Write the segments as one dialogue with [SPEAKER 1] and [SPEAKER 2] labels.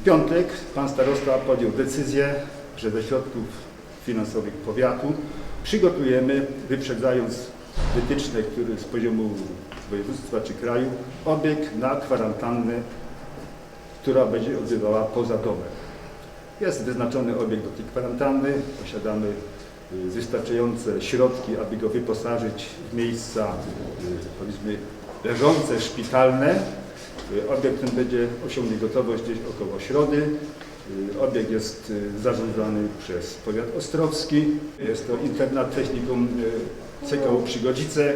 [SPEAKER 1] W piątek pan starosta podjął decyzję, że ze środków finansowych powiatu przygotujemy, wyprzedzając wytyczne, które z poziomu województwa czy kraju, obieg na kwarantannę, która będzie odbywała poza domem. Jest wyznaczony obiekt do tej kwarantanny, posiadamy y, wystarczające środki, aby go wyposażyć w miejsca, y, powiedzmy, leżące, szpitalne. Y, Obiekt ten będzie osiągnie gotowość gdzieś około środy. Y, Obiekt jest y, zarządzany przez powiat ostrowski. Jest to internat technikum CKU Przygodzice.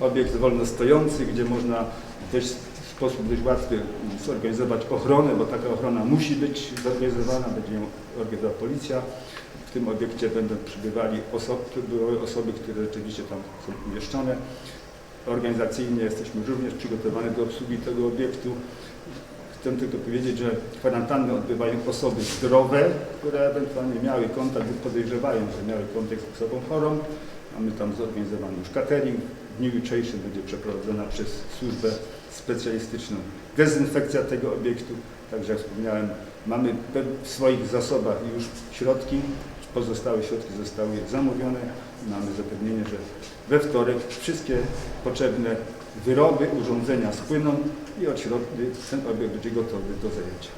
[SPEAKER 1] Obiekt wolno stojący, gdzie można dość w sposób dość łatwy mm, zorganizować ochronę, bo taka ochrona musi być zorganizowana, będzie ją organizowała policja. W tym obiekcie będą przybywali osoby, osoby, które rzeczywiście tam są umieszczone. Organizacyjnie jesteśmy również przygotowani do obsługi tego obiektu. Chcę tylko powiedzieć, że kwarantanny odbywają osoby zdrowe, które ewentualnie miały kontakt lub podejrzewają, że miały kontakt z osobą chorą. Mamy tam zorganizowany już catering. W dniu jutrzejszym będzie przeprowadzona przez służbę specjalistyczną dezynfekcja tego obiektu. Także jak wspomniałem, mamy w swoich zasobach już środki, pozostałe środki zostały zamówione. Mamy zapewnienie, że we wtorek wszystkie potrzebne wyroby, urządzenia spłyną i od środy ten obiekt będzie gotowy do zajęcia.